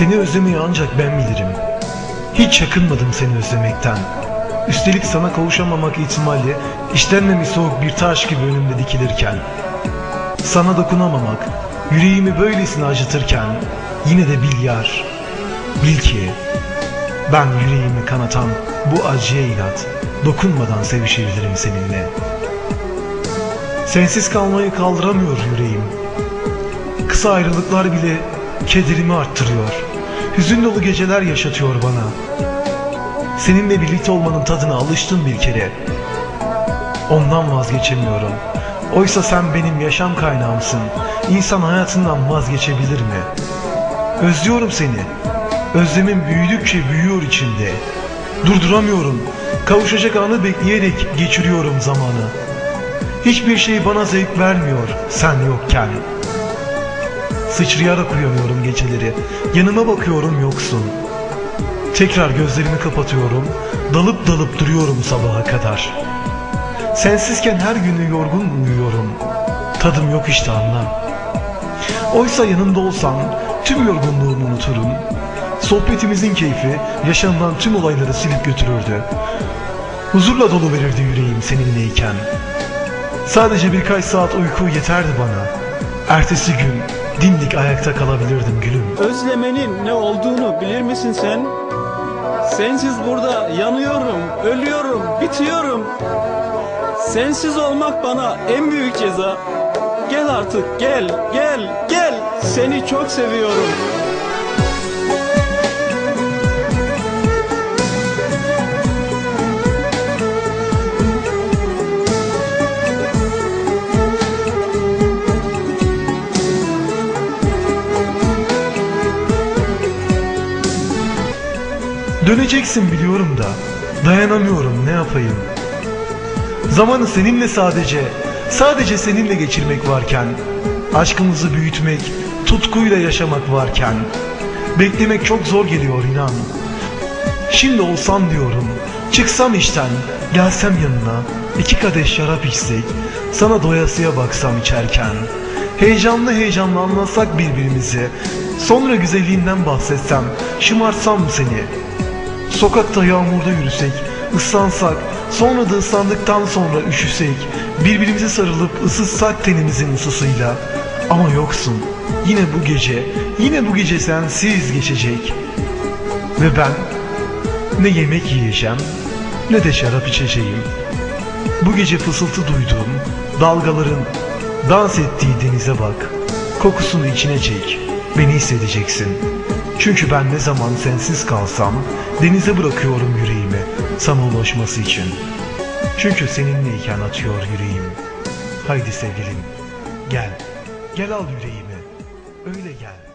Seni özlemeyi ancak ben bilirim. Hiç çakınmadım seni özlemekten. Üstelik sana kavuşamamak ihtimali işlenmemiş soğuk bir taş gibi önümde dikilirken. Sana dokunamamak, yüreğimi böylesine acıtırken yine de bil yar. Bil ki ben yüreğimi kanatan bu acıya inat dokunmadan sevişebilirim seninle. Sensiz kalmayı kaldıramıyor yüreğim. Kısa ayrılıklar bile kederimi arttırıyor. Hüzün dolu geceler yaşatıyor bana. Seninle birlikte olmanın tadına alıştım bir kere. Ondan vazgeçemiyorum. Oysa sen benim yaşam kaynağımsın. İnsan hayatından vazgeçebilir mi? Özlüyorum seni. Özlemim büyüdükçe büyüyor içimde. Durduramıyorum. Kavuşacak anı bekleyerek geçiriyorum zamanı. Hiçbir şey bana zevk vermiyor sen yokken. Sıçrayarak uyanıyorum geceleri. Yanıma bakıyorum yoksun. Tekrar gözlerimi kapatıyorum. Dalıp dalıp duruyorum sabaha kadar. Sensizken her günü yorgun uyuyorum. Tadım yok işte anla. Oysa yanımda olsan tüm yorgunluğumu unuturum. Sohbetimizin keyfi yaşamdan tüm olayları silip götürürdü. Huzurla dolu verirdi yüreğim seninleyken. Sadece birkaç saat uyku yeterdi bana. Ertesi gün dimdik ayakta kalabilirdim gülüm. Özlemenin ne olduğunu bilir misin sen? Sensiz burada yanıyorum, ölüyorum, bitiyorum. Sensiz olmak bana en büyük ceza. Gel artık gel, gel, gel. Seni çok seviyorum. Döneceksin biliyorum da dayanamıyorum ne yapayım. Zamanı seninle sadece, sadece seninle geçirmek varken, aşkımızı büyütmek, tutkuyla yaşamak varken, beklemek çok zor geliyor inan. Şimdi olsam diyorum, çıksam işten, gelsem yanına, iki kadeh şarap içsek, sana doyasıya baksam içerken, heyecanlı heyecanlı anlatsak birbirimizi, sonra güzelliğinden bahsetsem, şımartsam seni, Sokakta yağmurda yürüsek, ıslansak, sonra da ıslandıktan sonra üşüsek, birbirimize sarılıp ısıtsak tenimizin ısısıyla. Ama yoksun. Yine bu gece, yine bu gece sensiz geçecek. Ve ben ne yemek yiyeceğim, ne de şarap içeceğim. Bu gece fısıltı duyduğum, dalgaların dans ettiği denize bak. Kokusunu içine çek, beni hissedeceksin. Çünkü ben ne zaman sensiz kalsam denize bırakıyorum yüreğimi sana ulaşması için. Çünkü seninleyken atıyor yüreğim. Haydi sevgilim gel, gel al yüreğimi. Öyle gel.